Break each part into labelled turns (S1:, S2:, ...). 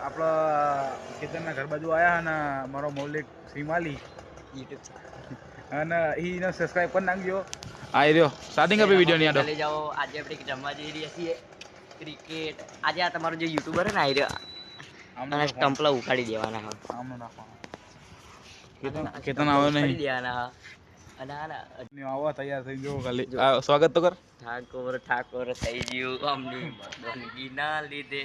S1: આપણા કેતનના ઘર બાજુ આવ્યા અને મારો મૌલિક શ્રીમાલી. અને એને સબસ્ક્રાઇબ કરી નાખજો. આવી રહ્યો. સ્ટાર્ટિંગ આપી વીડિયો ની આડો.
S2: જાઓ. આજે આપણે જમવા જઈ રહ્યા છીએ. ક્રિકેટ આજે આ તમારો જે યુટ્યુબર છે ને આ રહ્યો. અને સ્ટમ્પલા ઉખાડી દેવાના હા.
S1: આમનો નાખવાનો કેતન કેતન આવે નહીં.
S2: દેવાના
S1: આવો તૈયાર થઈ ગયો ખાલી. આ સ્વાગત તો કર.
S2: ઠાકોર ઠાકોર થઈ ગયું. અમની બંદગી ના લીધે.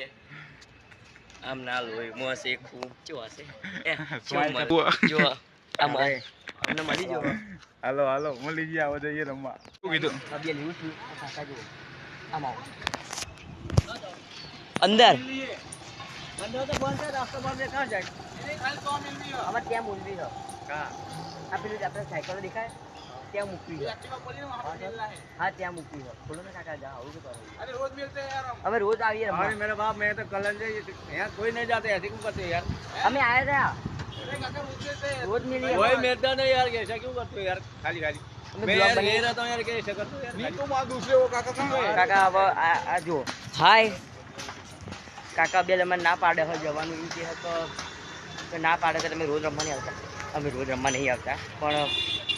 S2: આમ ના લોહી મોસે ખૂબ ચો હશે. જો આમ અમને મળી જો
S1: હાલો હાલો મળી ગયા આવો જઈએ રમવા. શું કીધું?
S2: આ બે લીધું છું આ કાકા જો આમ આવો. અંદર. અંદર તો બંધ છે રસ્તો બંધ છે ક્યાં જાય આમાં ત્યાં મૂકવી છે આ પેલું જે આપણે સાયકલો દેખાય? ત્યાં મૂકવી છે હા ત્યાં મૂકવી છે બોલો ને કાકા જા આવું શું કરો અમે રોજ આવીએ રમવા.
S3: मेरे बाप मैं तो कलन से यहाँ कोई नहीं जाते ऐसे क्यों करते यार
S2: અમે આયા હતા રોજ મિલીએ
S3: कोई मिलता नहीं यार ऐसा क्यों करते हो यार खाली खाली
S2: અમે
S3: मैं
S2: બ્લોગ
S3: यार
S2: બનાવીએ.
S3: ये रहता हूँ यार कैसे करते हो यार खाली?
S1: તો મારા દૂસરે વો કાકા કાં ગયે
S2: કાકા હવે આ આ જુઓ હાય કાકા બે તમે ના પાડે હવે જવાનું એમ કહે તો કે ના પાડે તો તમે રોજ રમવા નહીં આવતા અમે રોજ રમવા નહીં આવતા પણ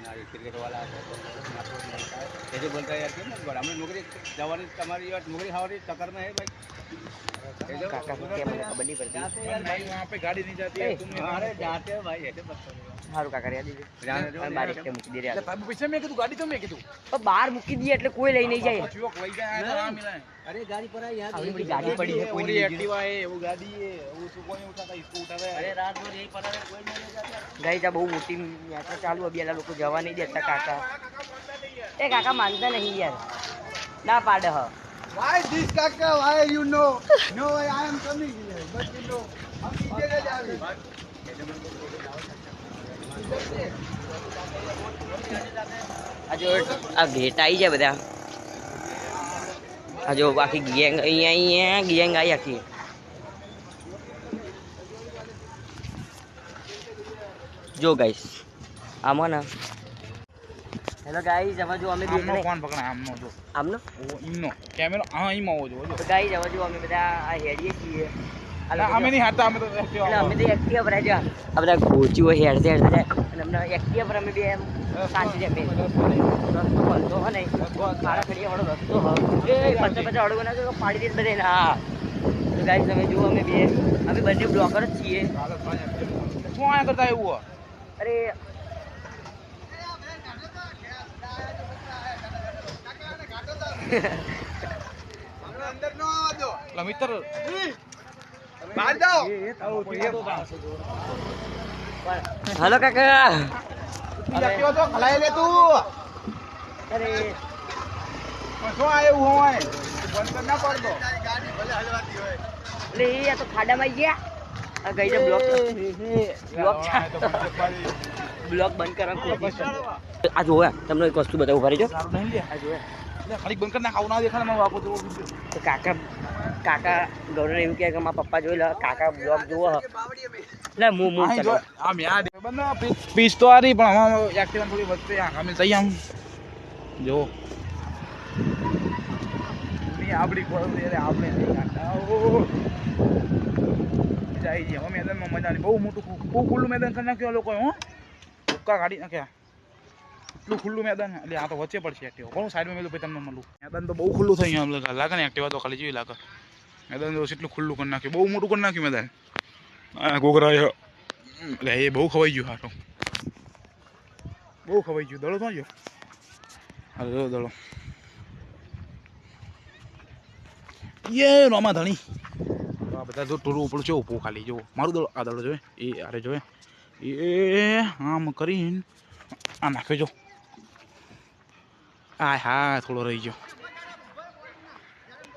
S3: क्रिकेट वाला आता है, तो यहाँ पे नहीं होता है। ऐसे बोलता है यार क्यों मत बोल हमें नौकरी जवानी तुम्हारी यार नौकरी हमारी चक्कर में है भाई ऐसे
S2: કાકા શું કે મને ખબર નહીં પડતી
S3: जाते हैं यार भाई
S1: वहाँ पे गाड़ी नहीं जाती है
S2: ए,
S1: तुमने
S3: अरे जाते हैं भाई ऐसे मत करो यार।
S2: સારું કાકા રહ્યા દીધું
S3: જાણે જો
S2: અમે બારીક તે મૂકી દે રહ્યા
S1: તારું પૈસા મેં કીધું ગાડી તો મેં કીધું
S2: પણ બહાર મૂકી દઈએ એટલે કોઈ લઈ નહીં જાય
S1: પછી વખત લઈ જાય આ ના મિલાય
S3: अरे गाड़ी पर है यहाँ
S2: आवड़ी बड़ी गाड़ी पड़ी है, कोई
S1: ओरी
S2: नहीं
S1: एक्टिवा है वो गाड़ी है वो उसको कोई नहीं उठाता इसको उठाता है
S3: अरे रात भर यही पड़ा है कोई नहीं ले जाता
S2: ગઈ ત્યાં બહુ મોટી યાત્રા ચાલુ હતી પેલા લોકો જવા જવા નહીં દેતા કાકા. એ કાકા માનતા નહીં યાર. ના પાડે હ.
S4: વાય ધીસ કાકા? Why you know no I am coming here but you know હમ નીચે જ આવી
S2: આ ભેટ આવી જાય બધા. આ જો બાકી ગેંગ અહીંયા અહીંયા ગેંગ આવી આખી. જો ગાઈસ આમાં ના હેલો ગાઈસ હવે જો અમે
S1: આમનો કોણ પકડાય આમનો જો.
S2: આમનો?
S1: ઓ ઈમનો. કેમેરો હા ઇમ આવો જો.
S2: તો ગાઈસ હવે જો અમે બધા આ હેડીએ છીએ.
S1: અમે નહીં હાથતા અમે તો
S2: અમે તો એક્ટિવ પર જ આપણે બધા હોય હેડ હેડ અને અમને એક્ટિવ પર અમે બે એમ સાચી રહે રસ્તો બનતો હો નહીં ખાડા ખડીએ વાળો રસ્તો હો એ પચાસ પચાસ અડગો ના તો પાડી દે બધે ના તો ગાઈસ તમે જુઓ અમે બે અમે બંને બ્લોકર જ છીએ.
S1: શું આયા કરતા એવું
S2: અરે
S4: અંદર
S1: એટલે મિત્ર
S2: બહાર કાકા
S1: તો
S2: ખાડામાં ગયા. આ ગઈ બ્લોક. બ્લોક બ્લોક બંધ કરવા આ જોવે તમને એક વસ્તુ બતાવું ફરી જો
S1: ખાલી બંધ કરી નાખ ના દેખાડે મારા બાપુ જોવો
S2: તો કાકા કાકા ગૌરવ એવું કહે કે મારા પપ્પા જોઈ લે કાકા બ્લોગ
S4: જુઓ.
S2: લે મુ
S1: મુ આમ યાદ બંને પીસ તો આરી પણ આમાં એક્ટિવા થોડી વધશે. અમે જઈ આમ જો. આપણી ખોરાક રે આપણે જાય છે મેદાનમાં મજા બહુ મોટું ખૂબ ખુલ્લું મેદાન કરી નાખ્યું લોકો હો. ભૂક્કા કાઢી નાખ્યા. એટલું ખુલ્લું મેદાન એટલે આ તો વચ્ચે પડશે એક્ટિવા કોણ સાઈડમાં મેલું ભાઈ તમને મળું? મેદાન તો બહુ ખુલ્લું થઈ ગયું લાગે ને એક્ટિવા તો ખાલી જેવી લાગે. મેદાન તો એટલું ખુલ્લું કરી નાખ્યું. બહુ મોટું કરી નાખ્યું મેદાન. ગોગરા એટલે એ બહુ ખવાઈ ગયું હાટો. બહુ ખવાઈ ગયું. દડો તો ગયો હાલો દડો યે રોમા ધણી. આ બધા તો ટોરું ઉપર છે, ઊભું ખાલી જો મારું દડો, આ દડો જોવે. એ અરે જોવે. એ, આમ કરીને, આ નાખ્યો જો. આ હા થોડો રહી ગયો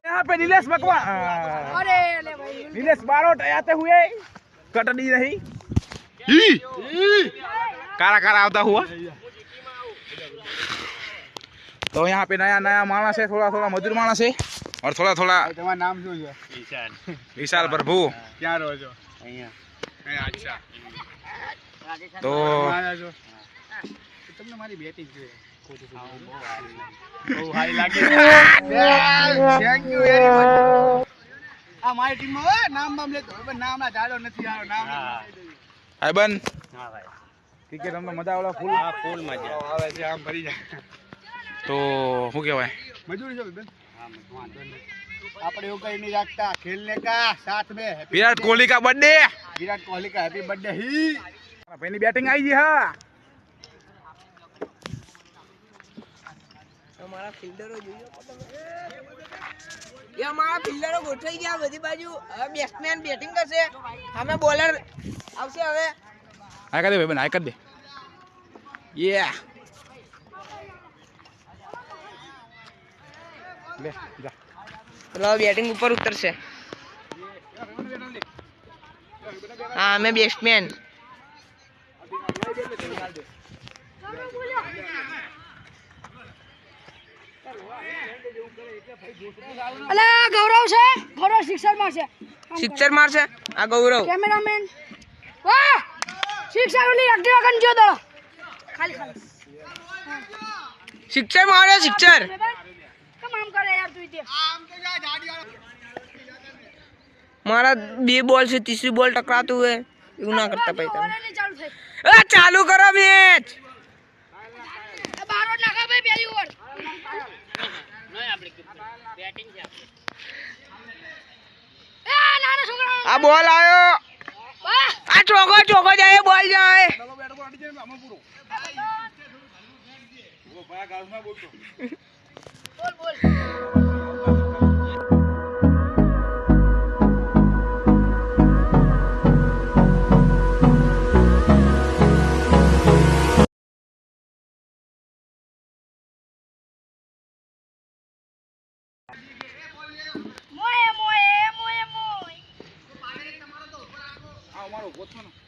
S1: यहाँ पे नीलेश भगवान अरे नीलेश बारोट आते हुए कटनी रही ઈ कारा कारा આવતા हुआ तो यहाँ पे नया नया मानस है थोड़ा थोड़ा मजदूर मानस है और थोड़ा थोड़ा
S4: તમારું નામ શું છે
S3: ઈશાન
S1: विशाल प्रभु
S4: ક્યાં રહો છો
S3: અહીંયા
S4: અહીં, અચ્છા
S1: तो
S4: મારા છો તમને મારી બેટિંગ જોઈએ
S1: ક્રિકેટ રમવા મજા આવે ફૂલ
S3: ફૂલ મજા
S4: આવે છે આમ ફરી જાય
S1: તો શું કહેવાય
S4: મજૂરી છે આપણે એવું કઈ નહીં રાખતા ખેલને કા સાથ મે
S1: વિરાટ કોહલી કા બર્થડે
S4: વિરાટ કોહલી કા હેપી બર્થડે હી.
S1: ભાઈની બેટિંગ આવી ગઈ હા.
S5: અમારા ફિલ્ડરો જોઈએ એ અમારા ફિલ્ડરો ગોઠવાઈ ગયા બધી બાજુ. હવે બેટ્સમેન બેટિંગ કરશે. અમે બોલર આવશે હવે.
S1: હાય કરી દે ભાઈ બન હાય કરી દે. યે લે જા.
S5: પેલો બેટિંગ ઉપર ઉતરશે. હા અમે બેટ્સમેન
S6: અલા ગૌરવ છે? ગૌરવ સિક્સર મારશે
S5: સિક્સર મારશે આ ગૌરવ.
S6: કેમેરામેન. વાહ! સિક્સર ઓલી એક્ટિવા કન જો દો. ખાલી ખાલી.
S5: સિક્સર માર્યો સિક્સર
S6: કમામ કરે યાર તું તે
S5: મારા બે બોલ છે ત્રીસરી બોલ ટકરાતું હે એવું ના કરતા ભાઈ તમે.
S6: ચાલુ
S5: કરો મેચ
S6: આ બારો નાખા ભાઈ પહેલી ઓવર એ નાના છોકરા
S5: આ બોલ આવ્યો આ ચોખો ચોખો જાય બોલ જાય.
S6: બોલ બોલ.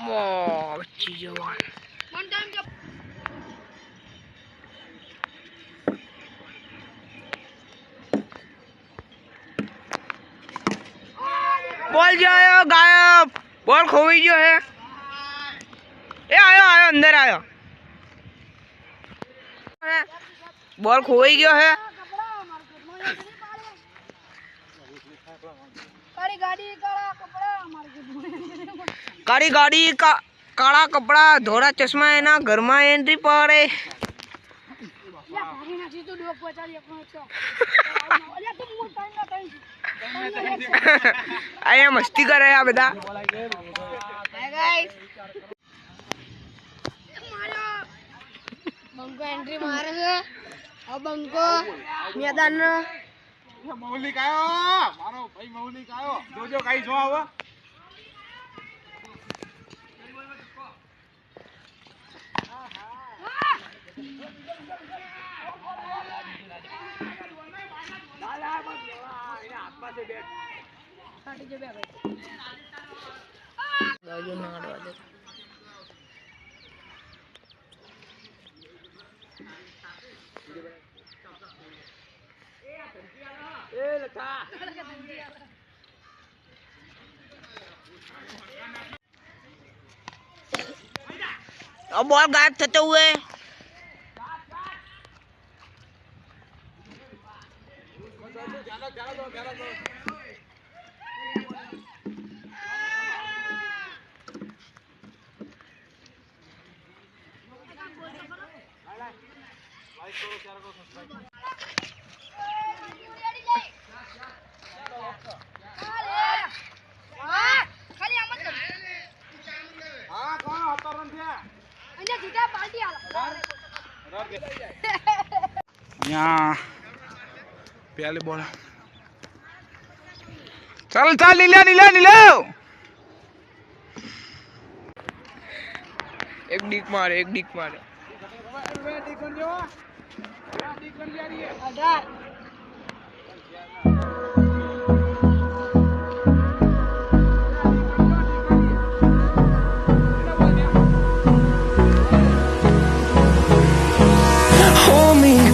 S5: ઓ બચ્ચી જવાન
S6: વન ટાઈમ જો
S5: બોલ જાયો ગાયબ બોલ ખોવાઈ ગયો હે એ આયો આયો અંદર આયો હે, બોલ ખોવાઈ ગયો હે
S6: કાળી ગાડી કાળા
S5: ગાડી કાળા કપડા, ધોળા ચશ્મા એના ઘરમાં એન્ટ્રી પડે. અહીંયા મસ્તી કરે આ બધા.
S6: બંકો એન્ટ્રી
S1: મૌલિક આવ્યો મારો ભાઈ મૌલિક આવ્યો જોજો કઈ જો Ayun
S5: mga lola. Eh, lata. और बॉल गायब થતો हुए
S1: जाना जाना जाना અહીંયા પહેલી બોલ ચાલ ચાલ નીલે નીલે નીલે
S5: એક ડીક મારે એક ડીક મારે
S7: અઢાર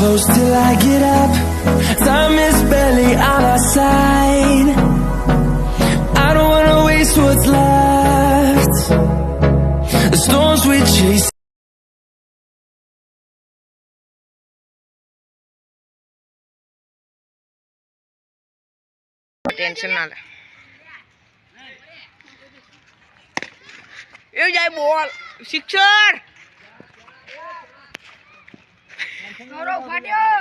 S7: close till I get up. Time is barely on our side. I don't wanna waste what's left. The storms we chase.
S5: Tension ના લે એ જાય બોલ શિક્ષણ
S6: મારો ફાટ્યો.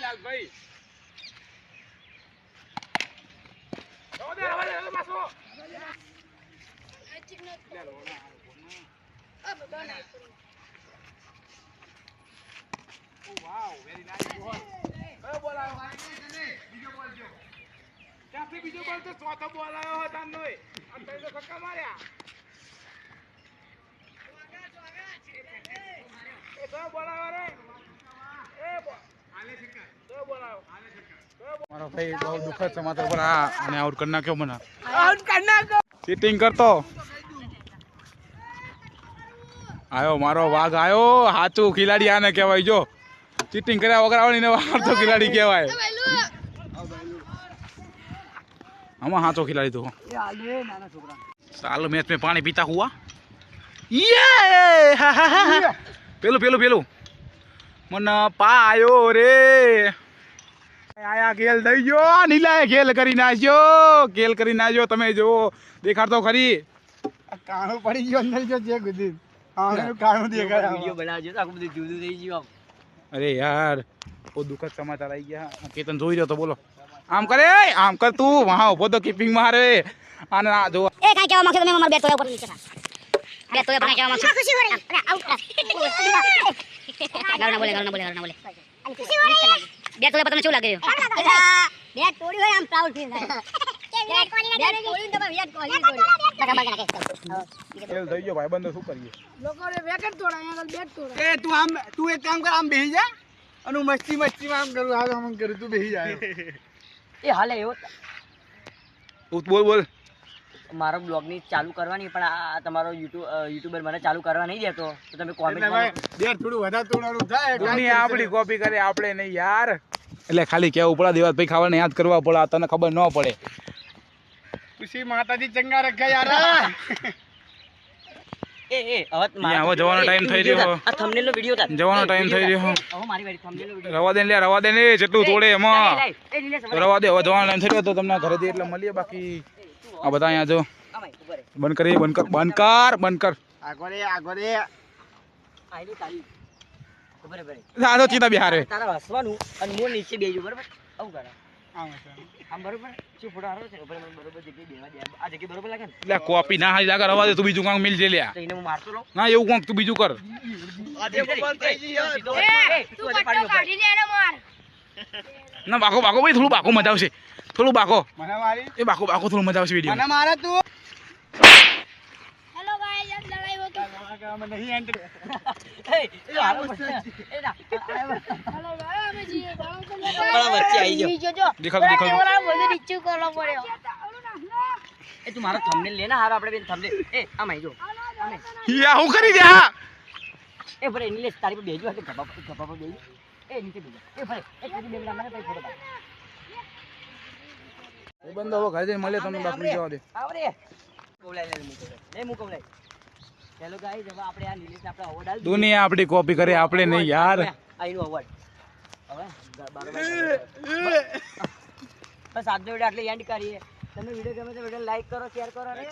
S1: લાલભાઈ. લાલભાઈ રવા બીજો બોલ તો ચોથો બોલ આવ્યો હતો તો માર્યા એ કયો બોલ આવ્યો રે. એ બોલ. મારો ભાઈ બહુ દુઃખદ સમાચાર પર આ અને આઉટ કરી નાખ્યો મને.
S5: આઉટ કર નાખો
S1: ચીટિંગ કરતો. આયો મારો વાઘ આયો. હાચું ખિલાડી આને કહેવાય જો. ચીટિંગ કર્યા વગર આવડીને હાથો ખિલાડી કહેવાય. આમાં હાથો ખિલાડી તો ચાલો મેચ મેં પાણી પીતા હુઆ. યે હા, હા, હા, હા. પેલું પેલું પેલું. મને પાયો રે. આયા ગેલ દઈ ગયો. નીલાએ ગેલ કરી નાખ્યો. ગેલ કરી નાખ્યો. તમે જો દેખાડતો ખરી.
S4: કાણું પડી ગયો અંદર જો જે ગુદી કાણું દેખાય
S2: વિડિયો બનાવજો આખું બધું જુદું થઈ ગયું આમ.
S1: અરે યાર બહુ દુઃખદ સમાચાર આવી ગયા. કેતન જોઈ રહ્યો તો બોલો. આમ કરે આમ કર તું. વાહ ઊભો તો કીપિંગ મારે અને આ જો.
S8: એ કાઈ કેવા માંગશો તમે? મારા બે તોય ઉપર નીચે થા. તોય તોડ્યા કેવા કાંઈ ખુશી માંગશો અરે, આઉટ. ના બોલે ના બોલે ના બોલે. બેટ તોડ્યા પર તમને શું લાગે બે તોડ્યું હોય આમ પ્રાઉડ ફીલ થાય. બેટ બ્લોગની વિરાટ કોહલી તોડ્યું. બગા બગા નાખે.
S1: ફેલ થઈ ગયો ભાઈ? બંધ શું કરીએ?
S6: લોકોને વેકેટ તોડાય અહીંયા બેટ તોડાય
S4: એ તું આમ તું એક કામ કર આમ બેહી જા. અને હું મસ્તી મસ્તીમાં આમ કરું આમ આમ કરું તું બેહી જા
S2: એ હાલે એવો.
S1: તું બોલ બોલ.
S2: મારો બ્લોગની ચાલુ કરવાની પણ આ તમારો યુટ્યુબ યુટ્યુબર મને ચાલુ કરવા નહીં દેતો તો તમે કોમેન્ટ
S4: બે થોડું વધારે તોડવાનું થાય કાંઈ
S1: આપણી કોપી કરે આપણે નહીં યાર. એટલે ખાલી કેવું પડે દેવાત ભાઈ ખાવાને યાદ કરવા પડે તને ખબર ન પડે.
S4: ખુશી માતાજી ચંગા રખા યાર.
S2: એ એ હવે
S1: હવે જવાનો ટાઈમ થઈ રહ્યો.
S2: આ thumbnail નો વિડિયો તા
S1: જવાનો ટાઈમ થઈ રહ્યો.
S2: હવે મારી વારી thumbnail નો
S1: રવા દે લે રવા દે ને જેટલું તોડે એમાં. રવા દે હવે જવાનો ટાઈમ થઈ ગયો તો તમને ઘરે દે એટલે મળીએ બાકી. આ બધા અહીંયા જો. બંધ કરી બંધ કર બંધ કર બંધ કર.
S4: આગોરે
S2: આગોરે. આઈલી તારી. રહે.
S1: આ તો ચીતા બિહારે.
S2: તારા હસવાનું અને મો નીચે બેજો બરાબર? આવું કરા.
S4: આમ
S1: કોપી ના હારી લાગે રવા દે તું બીજું કાંક મિલ જે લ્યા.
S2: તો એને હું મારતો રહું?
S1: ના એવું કાંક તું બીજું કર. ના બાકો બાકો ભાઈ થોડું બાકો મજા આવશે. થોડું બાકો
S4: મને
S1: એ બાકો બાકો થોડું મજા આવશે વીડિયો
S4: મારે તું
S6: હેલો ગાઈસ આજ લડાઈ
S4: અમે નહીં એન્ટર
S2: એ,
S6: તો
S2: મારો thumbnail લે ને હારો આપણે બેન thumbnail. એ આમ આઈ જો
S1: યા હું કરી દ્યા
S2: એ ભલે નિલેશ તારી પર બેસજો કે ગભા પર- પર બેસજો એ નીચે બેસજો એ ભલે એ ખાલી બે મને પછી ફોટો
S1: એ બંધ હવે ઘરે જઈને મળીએ તમને બાકી જવા દે
S2: આવરે કોવલાઈ લે મૂકો લે મૂકો કોવલાઈ હેલો ગાઈસ હવે આપણે આ નિલેશ આપણે અવોર્ડ આલ
S1: દુનિયા આપણી કોપી કરે આપણે નહીં યાર.
S2: આઈનો અવોર્ડ હવે બસ આજનો વિડિયો આટલે એન્ડ કરીએ. તમને વિડિયો ગમે તો વિડિયો લાઈક કરો શેર કરો અને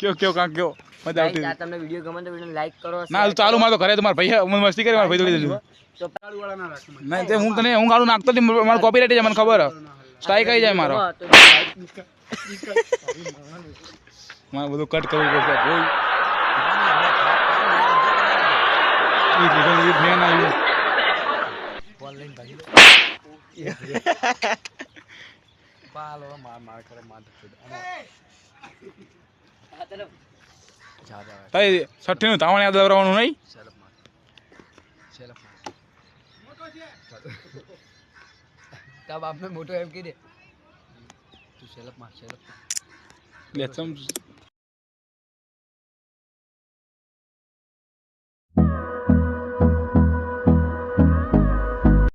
S1: કયો કયો કાં કયો? મજા આવતી
S2: આ તમને વિડિયો ગમે તો વિડિયો લાઈક કરો
S1: ના ચાલુ મારો તો ઘરે તમાર ભાઈ હું મસ્તી કરી મારા ભાઈ જોડી દેજો
S2: તો
S1: ના તે હું તને હું ગાળું નાખતો નથી મારો કોપીરાઈટ છે મને ખબર. સ્ટ્રાઈક આવી જાય મારો. મારે બધું કટ કરવું પડશે. બોલ. ઈ તો ઈ ફેન આવ્યું
S2: ચલો.
S1: તઈ છઠ્ઠી નું તાવણ યાદ કરવાનું નહીં?
S3: તબ આપને મોટો એમ કીધે દે. તું સેલપ માર સેલપ
S1: લે ચમ.